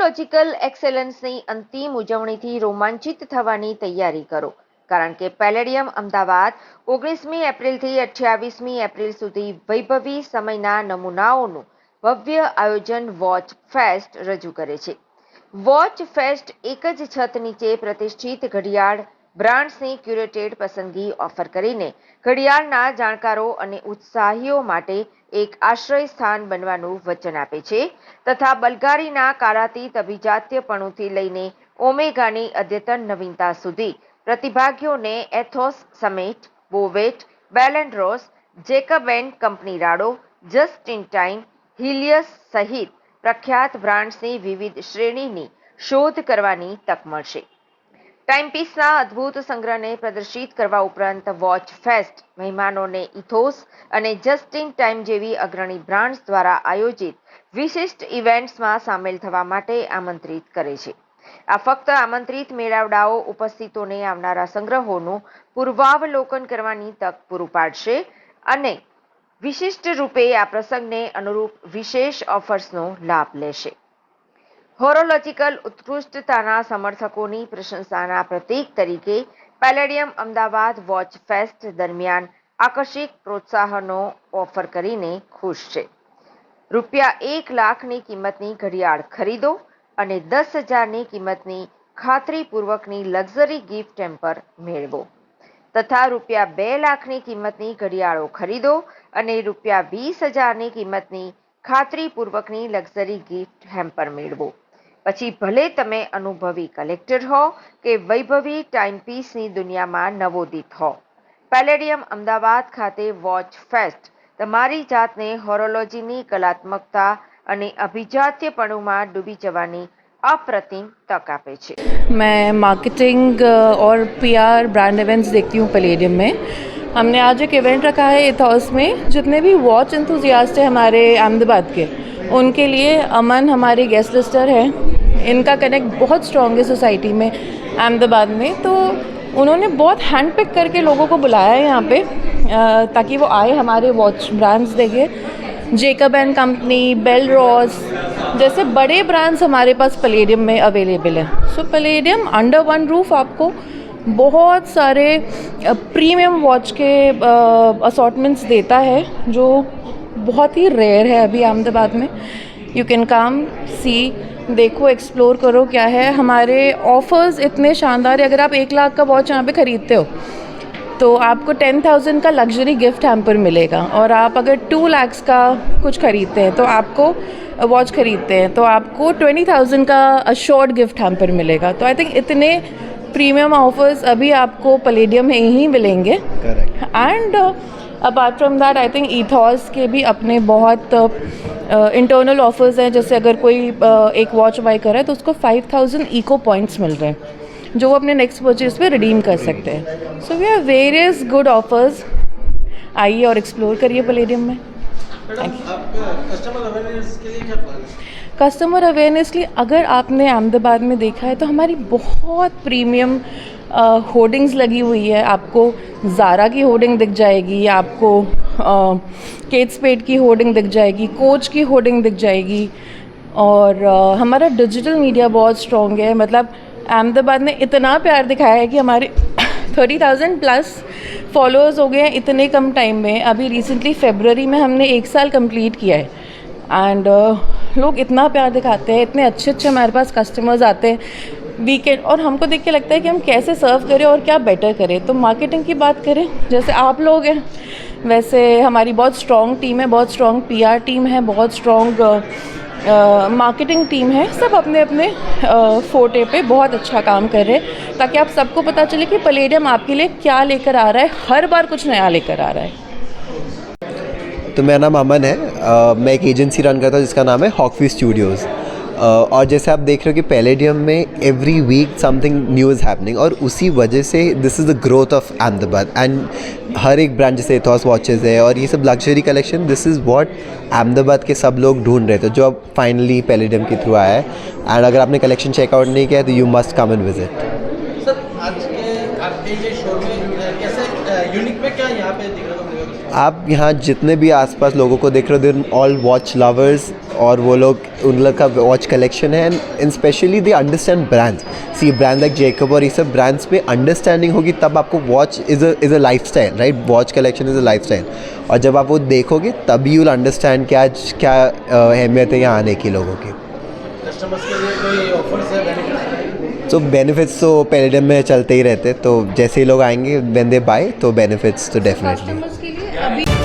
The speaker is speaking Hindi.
હોરોલોજિકલ એક્સેલન્સની અંતિમ ઉજવણીથી રોમાંચિત થવાની તૈયારી કરો, કારણ કે પેલેડિયમ અમદાવાદ ઓગણીસમી એપ્રિલથી અઠ્યાવીસમી એપ્રિલ સુધી વૈભવી સમયના નમૂનાઓનું ભવ્ય આયોજન વોચ ફેસ્ટ રજૂ કરે છે. વોચ ફેસ્ટ એક જ છત નીચે પ્રતિષ્ઠિત ઘડિયાળ બ્રાન્ડ્સની ક્યુરેટેડ પસંદગી ઓફર કરીને ઘડિયાળના જાણકારો અને ઉત્સાહીઓ માટે એક આશ્રય સ્થાન બનવાનું વચન આપે છે તથા બલગારીના કારાતીત અભિજાત્યપણુથી લઈને ઓમેગાની અદ્યતન નવીનતા સુધી પ્રતિભાગીઓને Ethos, Summit, Bovet બેલેન્ડ્રોસ Jacob and company Rado just in time Helios સહિત પ્રખ્યાત બ્રાન્ડ્સની વિવિધ શ્રેણીની શોધ કરવાની તક મળશે. ટાઈમપીસના અદ્ભુત સંગ્રહને પ્રદર્શિત કરવા ઉપરાંત વોચ ફેસ્ટ, મહેમાનોને ઇથોસ અને જસ્ટિન ટાઈમ જેવી અગ્રણી બ્રાન્ડ્સ દ્વારા આયોજિત વિશિષ્ટ ઇવેન્ટ્સમાં સામેલ થવા માટે આમંત્રિત કરે છે. આ ફક્ત આમંત્રિત મેળાવડાઓ ઉપસ્થિતોને આવનારા સંગ્રહોનું પૂર્વાવલોકન કરવાની તક પૂરું પાડશે અને વિશિષ્ટ રૂપે આ પ્રસંગને અનુરૂપ વિશેષ ઓફર્સનો લાભ લેશે. હોરોલોજિકલ ઉત્કૃષ્ટતાના સમર્થકોની પ્રશંસાના પ્રતીક તરીકે પેલેડિયમ અમદાવાદ વોચ ફેસ્ટ દરમિયાન આકર્ષિક પ્રોત્સાહનો ઓફર કરીને ખુશ છે. રૂપિયા એક લાખની કિંમતની ઘડિયાળ ખરીદો અને દસ હજારની કિંમતની ખાતરીપૂર્વકની લક્ઝરી ગિફ્ટ ટેમ્પર મેળવો. તથા રૂપિયા બે લાખની કિંમતની ઘડિયાળો ખરીદો અને રૂપિયા વીસ હજારની કિંમતની ખાતરીપૂર્વકની લક્ઝરી ગિફ્ટ હેમ્પર મેળવો. પછી ભલે તમે અનુભવી કલેક્ટર હો કે વૈભવી ટાઈમપીસની દુનિયામાં નવોદિત હો પેલેડિયમ અમદાવાદ ખાતે વોચ ફેસ્ટ તમારી જાતને હોરોલોજીની કલાત્મકતા અને અભિજાત્યપણુમાં ડૂબી જવાની अप्रतिम तक आपे छे मैं मार्केटिंग और पीआर ब्रांड इवेंट्स देखती हूँ पलेडियम में हमने आज एक इवेंट रखा है इथॉस में जितने भी वॉच इंथुजियास्ट हैं हमारे अहमदाबाद के उनके लिए अमन हमारे गेस्ट लिस्टर हैं इनका कनेक्ट बहुत स्ट्रॉन्ग है सोसाइटी में, अहमदाबाद में। तो उन्होंने बहुत हैंड पिक करके लोगों को बुलाया है यहाँ पे ताकि वो आए हमारे वॉच ब्रांड्स देखे। Jacob and company Bell Ross जैसे बड़े ब्रांड्स हमारे पास पलेडियम में अवेलेबल हैं। So Palladium under one roof आपको बहुत सारे प्रीमियम वॉच के असॉटमेंट्स देता है, जो बहुत ही रेयर है अभी अहमदाबाद में। यू कैन कम सी देखो एक्सप्लोर करो क्या है। हमारे ऑफ़र्स इतने शानदार है। अगर आप एक लाख का वॉच यहाँ पे ख़रीदते हो तो आपको टेन थाउज़ेंड का लग्जरी गिफ्ट हैम्पर मिलेगा। और आप अगर टू लैक्स का कुछ ख़रीदते हैं तो आपको वॉच ख़रीदते हैं। तो आपको ट्वेंटी थाउज़ेंड का अशोर्ड गिफ्ट हैम्पर मिलेगा। तो आई थिंक इतने प्रीमियम ऑफर्स अभी आपको पलेडियम में ही मिलेंगे। And apart from that I think Ethos के भी अपने बहुत इंटरनल uh, ऑफर्स हैं। जैसे अगर कोई uh, एक वॉच बाई कर रहा है तो उसको फाइव थाउज़ेंड इको पॉइंट्स मिल रहे हैं जो वो अपने नेक्स्ट परचेज पे रिडीम कर सकते हैं। So we are various good offers आइए और एक्सप्लोर करिए पलेडियम में। कस्टमर अवेयरनेस के लिए अगर आपने अहमदाबाद में देखा है तो हमारी बहुत प्रीमियम होर्डिंग्स लगी हुई है। आपको ज़ारा की होर्डिंग दिख जाएगी आपको केट स्पेड की होर्डिंग दिख जाएगी कोच की होर्डिंग दिख जाएगी और आ, हमारा डिजिटल मीडिया बहुत स्ट्रॉन्ग है। मतलब अहमदाबाद ने इतना प्यार दिखाया है कि हमारे थर्टी थाउज़ेंड प्लस फॉलोअर्स हो गए हैं इतने कम टाइम में। अभी रिसेंटली फेबररी में हमने एक साल कंप्लीट किया है। एंड uh, लोग इतना प्यार दिखाते हैं इतने अच्छे अच्छे हमारे पास कस्टमर्स आते हैं। वीकेंड और हमको देख के लगता है कि हम कैसे सर्व करें और क्या बेटर करें। तो मार्केटिंग की बात करें जैसे आप लोग हैं वैसे हमारी बहुत स्ट्रॉन्ग टीम है बहुत स्ट्रॉन्ग पीआर टीम है बहुत स्ट्रॉन्ग मार्केटिंग टीम है सब अपने अपने फोटे पे बहुत अच्छा काम कर रहे हैं ताकि आप सबको पता चले कि पलेडियम आपके लिए क्या लेकर आ रहा है हर बार कुछ नया लेकर आ रहा है। तो मेरा नाम अमन है आ, मैं एक एजेंसी रन करता हूँ जिसका नाम है हॉकफी स्टूडियोज़ और जैसे आप देख रहे हो कि पैलेडियम में every week something new is happening और उसी वजह से this is the growth of Ahmedabad and हर एक ब्रांड जैसे एथॉस वॉचेज़ है और ये सब luxury collection this is what Ahmedabad के सब लोग ढूंढ रहे थे, जो अब फाइनली पैलेडियम के थ्रू आया है। एंड अगर आपने कलेक्शन चेकआउट नहीं किया तो you must come and visit sir आज के आपके ये शो में कैसे यूनिक में क्या यहाँ पे दिख रहा है आप यहाँ जितने भी आसपास लोगों को देख रहे हो ऑल वॉच लवर्स और वो लोग उन लोग का वॉच कलेक्शन है and specially they understand brands see brand like Jacob और ये सब ब्रांड्स में अंडरस्टैंडिंग होगी तब आपको watch is a is a lifestyle right watch collection is a lifestyle और जब आप वो देखोगे तभी यूल अंडरस्टैंड क्या क्या अहमियत है यहाँ आने की लोगों की। कस्टमर्स के लिए कोई ऑफर्स है बेनिफिट्स तो बेनिफिट्स तो पैलेडियम में चलते ही रहते तो जैसे ही लोग आएँगे वेन दे बाय तो बेनिफिट्स तो डेफिनेटली कस्टमर्स के लिए अभी